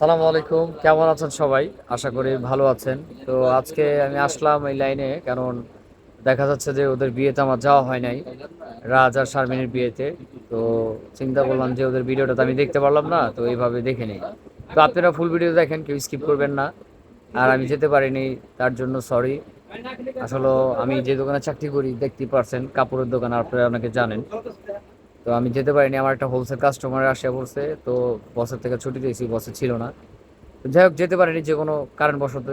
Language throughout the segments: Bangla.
সালামু আলাইকুম। কেমন আছেন সবাই? আশা করি ভালো আছেন। তো আজকে আমি আসলাম এই লাইনে, কারণ দেখা যাচ্ছে যে ওদের বিয়েতে আমার যাওয়া হয় নাই, রাজ আর শারমিনের বিয়েতে। তো চিন্তা করলাম যে ওদের ভিডিওটা তো আমি দেখতে পারলাম না, তো এইভাবে দেখে নিই। তো আপনারা ফুল ভিডিও দেখেন, কেউ স্কিপ করবেন না। আর আমি যেতে পারিনি, তার জন্য সরি আসলে আমি যে দোকানে চাকরি করি, দেখতেই পারছেন, কাপড়ের দোকান আপনারা অনেকে জানেন। তো আমি যেতে পারিনি, আমার একটা হোলসেল কাস্টমার আসে পড়ছে তো বসের থেকে ছুটি দিয়েছি বসে ছিল না। যাই হোক, যেতে পারিনি যে কোনো কারণবশত।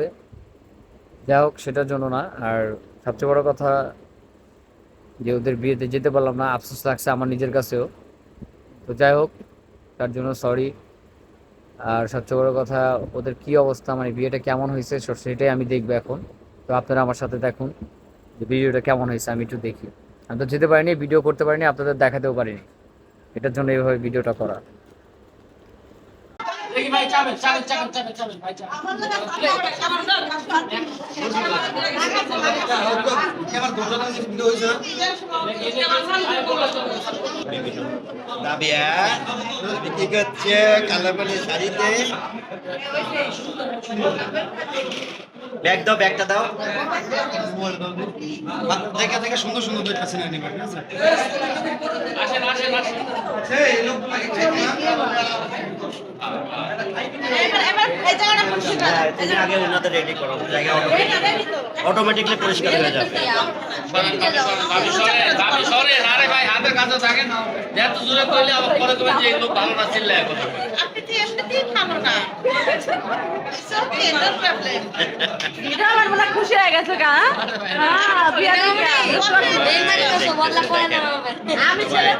যাই হোক, সেটার জন্য না, আর সবচেয়ে বড় কথা যে ওদের বিয়েতে যেতে পারলাম না, আফসোস লাগছে আমার নিজের কাছেও। তো যাই হোক, তার জন্য সরি আর সবচেয়ে বড় কথা, ওদের কি অবস্থা মানে বিয়েটা কেমন হয়েছে সেটাই আমি দেখব এখন। তো আপনারা আমার সাথে দেখুন যে ভিডিওটা কেমন হয়েছে, আমি একটু দেখি। আমি তো যেতে পারিনি ভিডিও করতে পারিনি, আপনাদের দেখাতেও পারিনি। এটার জন্য এইভাবে ভিডিওটা করা। চাবেন চাবেন চাবেন চাবেন ভাই শাড়িতে ব্যাগ দাও ব্যাগটা দাও দেখে দেখে সুন্দর সুন্দর নিবে ঠিক আছে আসেন আসেন। আসেন হ্যাঁ, তুমি আগে ওনাদের রেডি করো জায়গা অটোমেটিকলি পরিষ্কার হয়ে যাবে মনে হয় খুশি হয়ে গেছে হ্যাঁ আমি ছেলে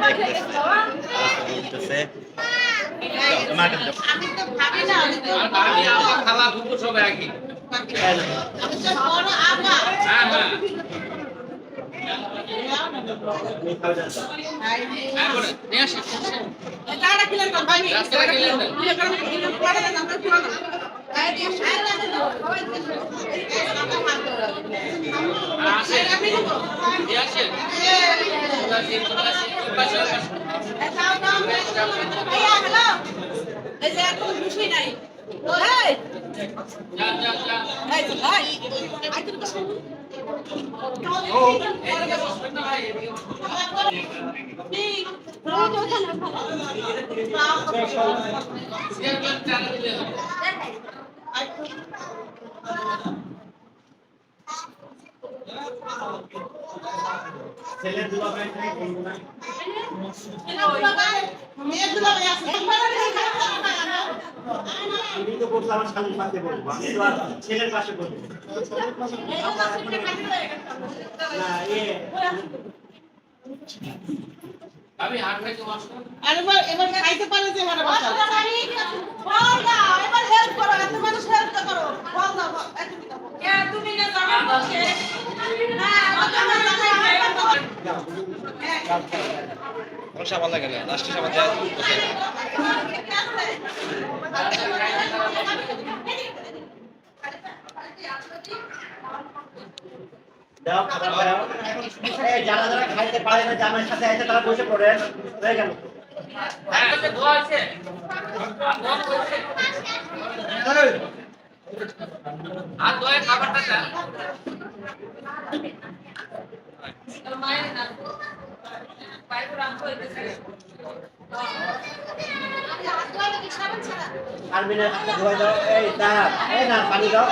খালা ফুপু সব একই আমি তো বড় আপা করে নিয়ে আসেন টাকা কিলেন কোন ভাই রাস্তাটা কিলেন দেন। বিয়ে করেন কিলেন পড়ে না আমি তো বলছো আমার স্বামীর পাশে বলব। আমি তো ছেলের পাশে বলব। না এ আমি এবার এবার খাইতে পারে যে হারা বাসা বল না এবার হেল্প করো এত মানুষ হেল্প করো। বল না তুমি না সাবান লাগে না লাস্টে সাবান যায় যারা যারা খাইতে পারে না জামাইয়ের সাথে আছে তারা বসে পড়েন হয়ে গেল। দোয়া আছে আর দোয়া খাবারটা ধোয়া দাও। এই তা এই না দাও।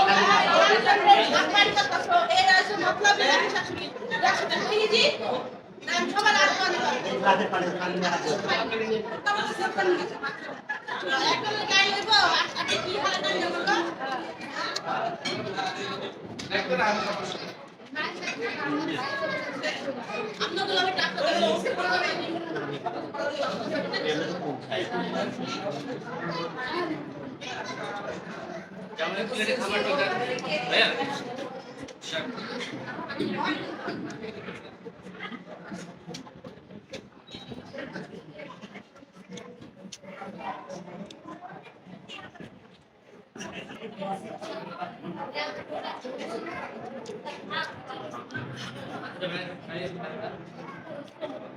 যেমন প্লেটে খাবারটা দেন ভাইয়া নিন, আইরে খাটা দাও। না, এটা দে,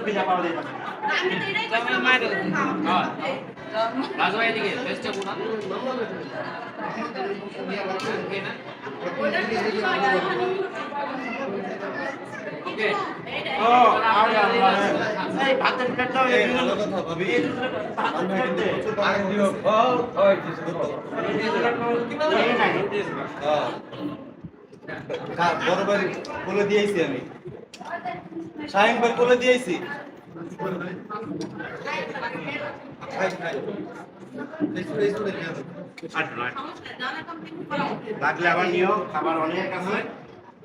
পিজা পাওয়া যায় রাজু ভাই এদিকে ফেসটা কোনা ওকে ও আরে আল্লাহ এই ভাতের প্লেটটাও এই দুটো কথা ভাবি এই দুটো ভাতের প্লেট দে। আগে দিও ফল হয় কিছু এই নাই হ্যাঁ বড় ভাই বলে দিয়েছি আমি শাহিন ভাই বলে দিয়েছি লাগলে আবার নিও খাবার অনেক আছে।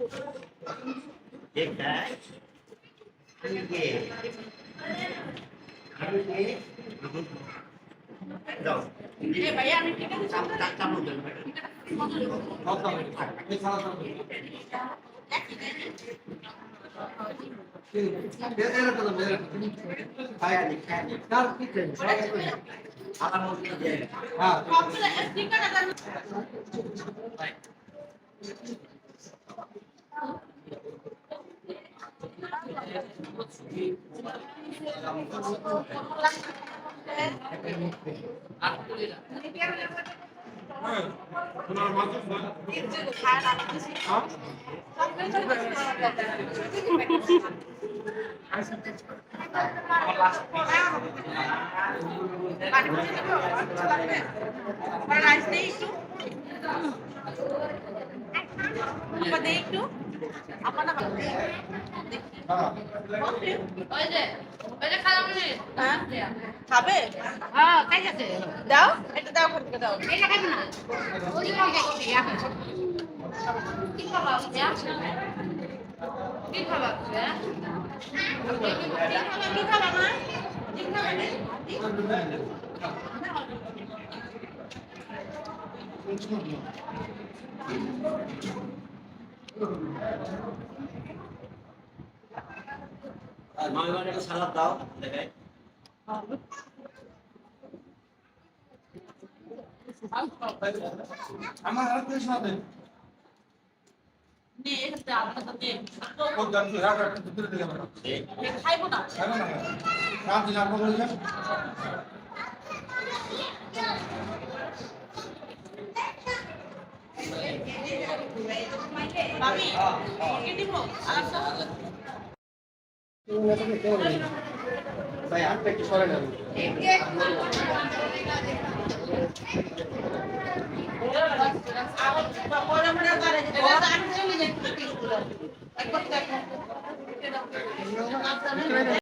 কে আমি কে দাও এ ভাইয়া আমি ঠিক আছে চাপ চাপ চাপ পিছন আমার মধ্যে দিয়ে হ্যাঁ কমপ্লে স্টিকার আছে রাইস নেই একটু একটু। খাবে? হ্যাঁ খাই গেছে দাও, এটা দাও থেকে, দাও। এটা খাইবে না কি খাবা কি খাবা কি খাবা মা কি খাবা আর মামি মানে একটা সালাদ দাও দেখাই। আমার কিছু হবে নে এটা আপনার নে কোন গান? কি রাখা দিতে দিলে আমরা খাইবো না। খাবে না রাত দিন আপনি বলেছেন ভাবি কি দিব আলাদা ভাই আপনি কি সরে যাই একবার দেখো।